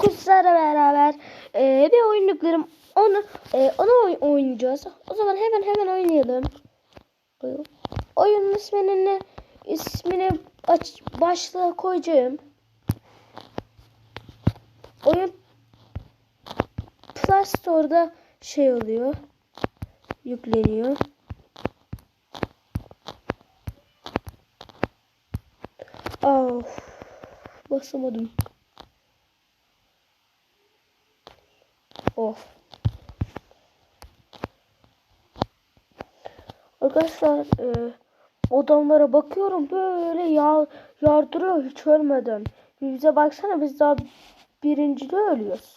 sizlerle beraber e, bir oyun yüklerim. Onu e, onu oy- oynayacağız. O zaman hemen hemen oynayalım. Oyunun ismini ismini aç başlığa koyacağım. Oyun Play Store'da şey oluyor. Yükleniyor. Of. Basamadım. Of. Arkadaşlar e, adamlara bakıyorum böyle yağ, yardırıyor hiç ölmeden. Bize baksana biz daha birincide ölüyoruz.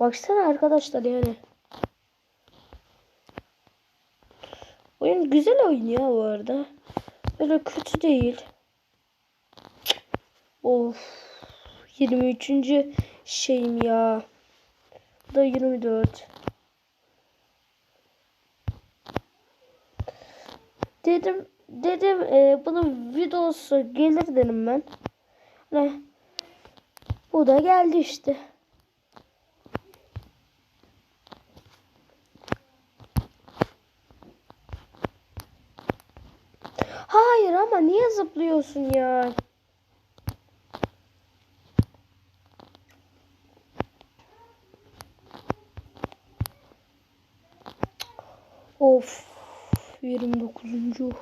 Baksana arkadaşlar yani. Oyun güzel oyun ya bu arada. Öyle kötü değil. Of. 23. şeyim ya. Da 24. Dedim dedim e, bunun videosu gelir dedim ben. Ne? Bu da geldi işte. Hayır ama niye zıplıyorsun ya? Of. 29.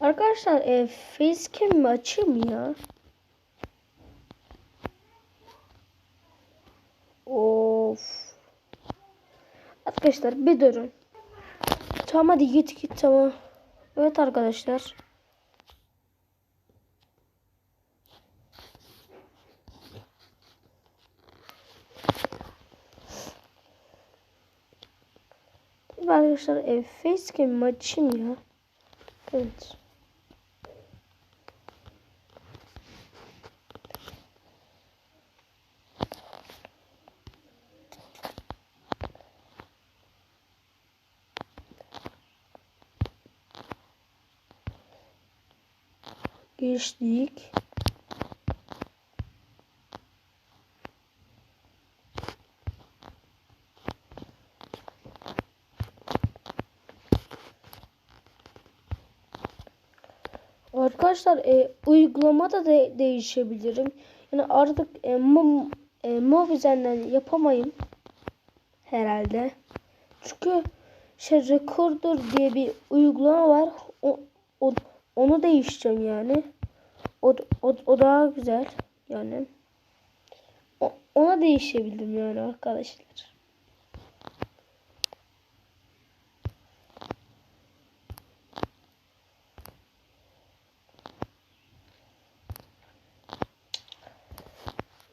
Arkadaşlar e, facecam mi açayım ya? Of. Arkadaşlar bir durun. Tamam hadi git git tamam. Evet arkadaşlar. Şimdi arkadaşlar e, facecam açayım ya. Evet. Geçtik. Arkadaşlar e, uygulama da de değişebilirim. Yani artık e, mo, e, Mobizen'den yapamayım herhalde. Çünkü şey Recorder diye bir uygulama var. O, o, onu değişeceğim yani. O, o, o daha güzel yani. O, ona değişebildim yani arkadaşlar.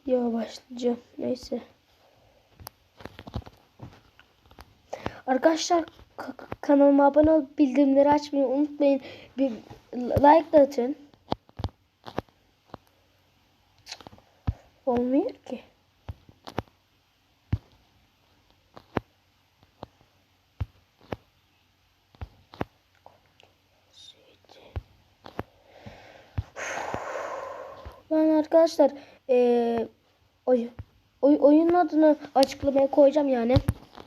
Ya başlayacağım. Neyse. Arkadaşlar ka- kanalıma abone olup bildirimleri açmayı unutmayın. Bir like de atın. Olmuyor ki. Ben arkadaşlar eee oy, oy, oyunun adını açıklamaya koyacağım yani.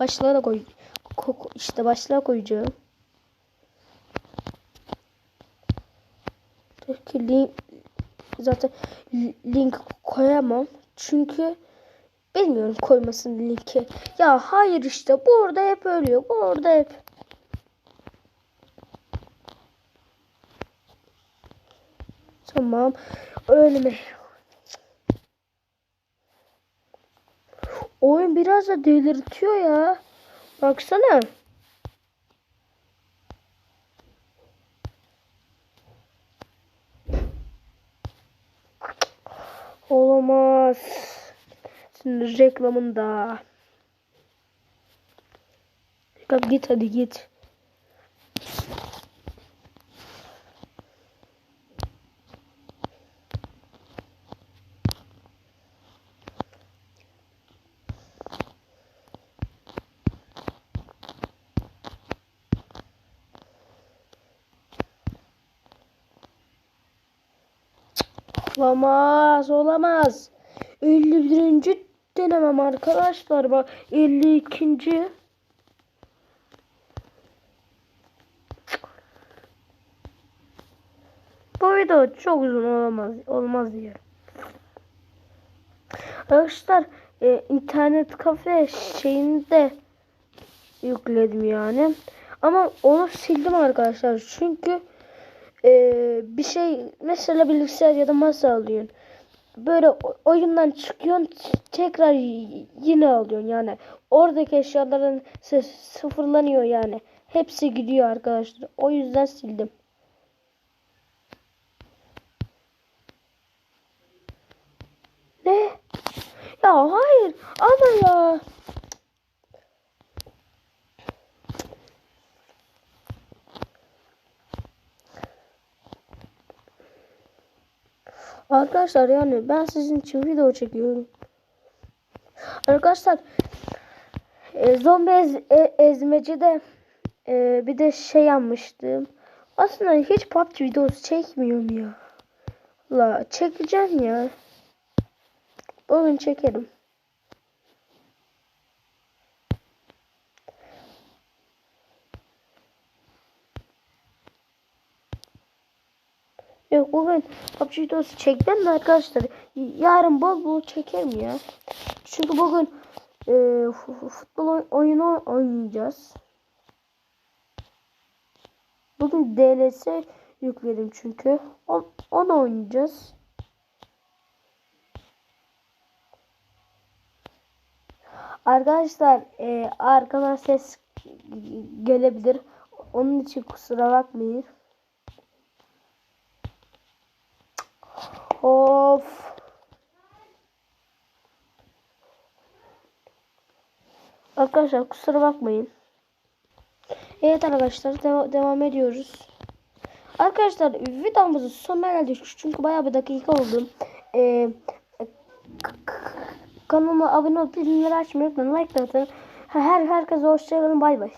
Başlığa da koy. Ko, işte başlığa koyacağım. Peki link zaten li- link koyamam. Çünkü bilmiyorum koymasın linki. Ya hayır işte burada hep ölüyor. Burada hep. Tamam. Ölme. Oyun biraz da delirtiyor ya. Baksana. Olamaz. Şimdi reklamında. Git hadi git. Olamaz, olamaz. 51. denemem arkadaşlar. Bak 52. Bu video çok uzun olamaz, olmaz diye. Arkadaşlar e, internet kafe şeyini de yükledim yani. Ama onu sildim arkadaşlar. Çünkü e, bir şey mesela bilgisayar ya da masa alıyorsun. Böyle oyundan çıkıyorsun tekrar yine alıyorsun yani. Oradaki eşyaların sıfırlanıyor yani. Hepsi gidiyor arkadaşlar. O yüzden sildim. Ne? Ya hayır ama ya. Arkadaşlar yani ben sizin için video çekiyorum. Arkadaşlar e, zombi ez, e, ezmecide e, bir de şey yapmıştım. Aslında hiç PUBG videosu çekmiyorum ya. La çekeceğim ya. Bugün çekerim. Yok bugün PUBG videosu çekmem de arkadaşlar. Yarın bol bol çekerim ya. Çünkü bugün e, fu- futbol oy- oyunu oynayacağız. Bugün DLS yükledim çünkü. Onu oynayacağız. Arkadaşlar e, arkadan ses gelebilir. Onun için kusura bakmayın. Of. Arkadaşlar kusura bakmayın. Evet arkadaşlar deva- devam ediyoruz. Arkadaşlar videomuzun sonuna geldik. Çünkü bayağı bir dakika oldu. Ee, kanalıma abone olup bildirimleri açmayı unutmayın. Like atın. Her herkese hoşçakalın. Bay bay.